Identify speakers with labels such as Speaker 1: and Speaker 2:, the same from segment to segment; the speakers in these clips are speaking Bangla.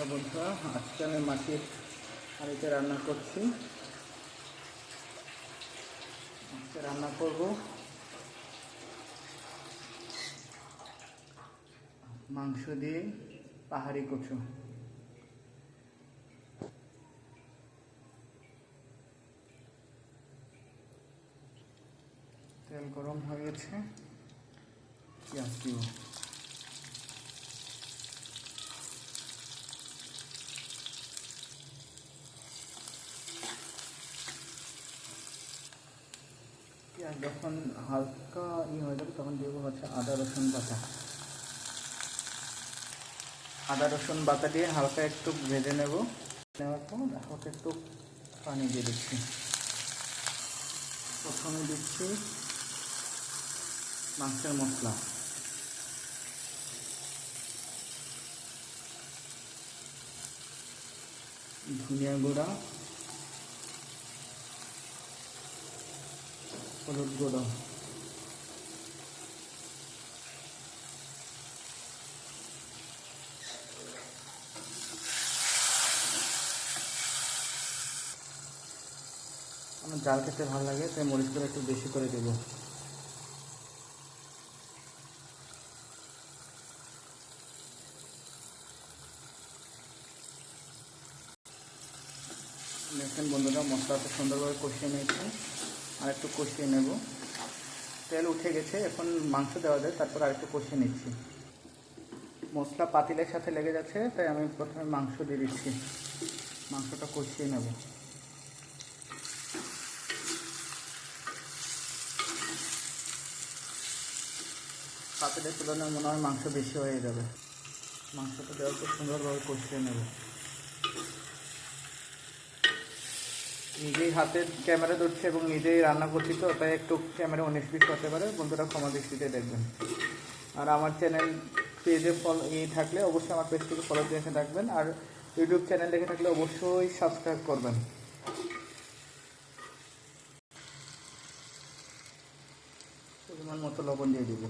Speaker 1: হ্যালো বন্ধুরা আজকে আমি মাটির হাঁড়িতে রান্না করছি। আজকে রান্না করব মাংস দিয়ে পাহাড়ি কচু। তেল গরম হয়ে গেছে, পেঁয়াজ দিব। যখন হালকা ই হয়ে যাবে, তখন দেবো হচ্ছে আদা, রসুন বাটা। আদা, রসুন বাটা দিয়ে হালকা একটু ভেজে নেব। নেওয়ার পর হালকা একটু পানি দিয়ে দিচ্ছি। প্রথমে দিচ্ছি মাংসের মশলা। ধনিয়া গুঁড়া হলুদ গুঁড়ো আমার জাল খেতে ভালো লাগে, তাই মরিচ করে একটু বেশি করে দেব। দেখেন বন্ধুরা মশলাটা সুন্দরভাবে কষিয়ে নিয়েছি। আর একটু কষিয়ে নেব। তেল উঠে গেছে, এখন মাংস দেওয়া যায়, তারপর আর একটু কষিয়ে নিচ্ছি। মশলা পাতিলের সাথে লেগে যাচ্ছে, তাই আমি প্রথমে মাংস দিয়ে দিচ্ছি। মাংসটা কষিয়ে নেব। পাতিলের তুলনায় মনে হয় মাংস বেশি হয়ে যাবে। মাংসটা দেওয়ার পর সুন্দরভাবে কষিয়ে নেব। নিজেই হাতের ক্যামেরা ধরছে এবং নিজেই রান্না করছি তো, তাই একটু ক্যামেরা উনিশ বিশ হতে পারে। বন্ধুরা ক্ষমা দৃষ্টিতে দেখবেন। আর আমার চ্যানেল পেজে ফলো ই থাকলে অবশ্যই আমার পেজটিকে ফলো দিয়ে থাকবেন। আর ইউটিউব চ্যানেল দেখে থাকলে অবশ্যই সাবস্ক্রাইব করবেন। পরিমাণ মতো লবণ দিয়ে দিব।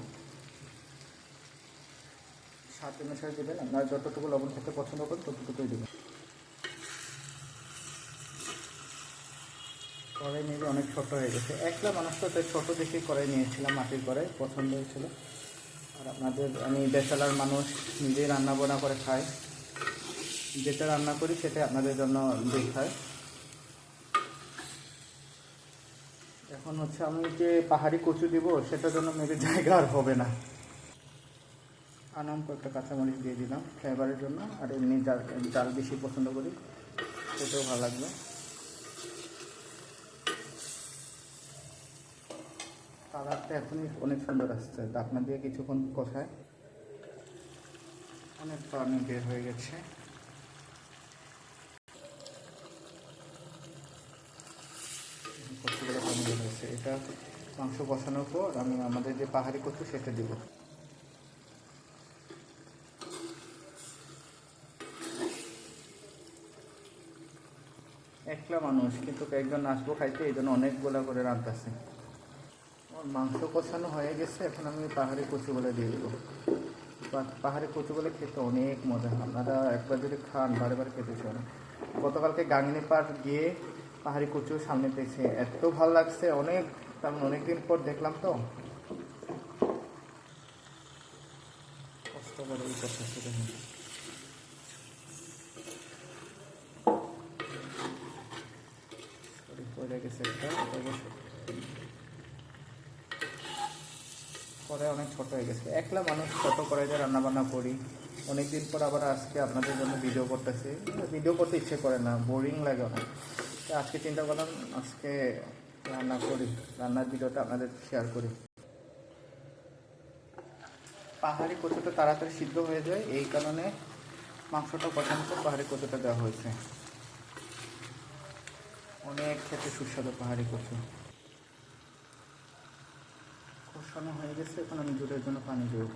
Speaker 1: স্বাদ অনুসারে দেবেন। আপনারা যতটুকু লবণ খেতে পছন্দ করেন ততটুকুই দেবেন। কড়াই নিয়ে অনেক ছোট হয়ে গেছে। একলা মানুষ তো তাই ছোটো দেখে কড়াই নিয়েছিলাম, মাটির কড়াই, পছন্দ হয়েছিল। আর আপনাদের, আমি বেসালার মানুষ, নিজেই রান্না বান্না করে খাই। যেটা রান্না করি সেটা আপনাদের জন্য দেখায়। এখন হচ্ছে আমি যে পাহাড়ি কচু দিব, সেটার জন্য মেয়েদের জায়গা আর হবে না। আনাম কয়েকটা কাঁচামরিচ দিয়ে দিলাম ফ্লেভারের জন্য। আর এমনি জাল জাল বেশি পছন্দ করি, সেটাও ভালো লাগবে। কালারটা এখনই অনেক সুন্দর আসছে। ডাকনা দিয়ে কিছুক্ষণ কষায়। অনেক পানি বের হয়ে গেছে। এটা মাংস কষানোর পর আমি আমাদের যে পাহাড়ি কচু, সেটা দিব। একলা মানুষ, কিন্তু একজন আসব খাইতে, এই জন্য অনেকগুলা করে রান্তাছে আমার মাংস কষানো হয়ে গেছে, এখন আমি পাহাড়ি কচুগুলো দিয়ে দেবো। পাহাড়ি কচুগুলো খেতে অনেক মজা আপনারা একবার যদি খান, বারে বারে খেতে চান। গতকালকে গাঙ্গিনী পার গিয়ে পাহাড়ি কচু সামনে পেয়েছে। এত ভালো লাগছে, অনেক তেমন অনেকদিন পর দেখলাম তো। কষ্ট করে গেছে একটা করে অনেক ছোট হয়ে গেছে। একলা মানুষ ছোট করে যে রান্না বান্না করি, অনেকদিন পর আবার আজকে আপনাদের জন্য ভিডিও করতেছি। ভিডিও করতে ইচ্ছে করে না বোরিং লাগে অনেক। তো আজকে চিন্তা করলাম, আজকে রান্না করি, রান্নার ভিডিওটা আপনাদের শেয়ার করি। পাহাড়ি কচুটা তাড়াতাড়ি সিদ্ধ হয়ে যায়, এই কারণে মাংসটা কষানোর পর পাহাড়ি কচুটা দেওয়া হয়েছে। অনেক খেতে সুস্বাদু পাহাড়ি কচু। কষানো হয়ে গেছে এখন আমি জুটের জন্য পানি দেবো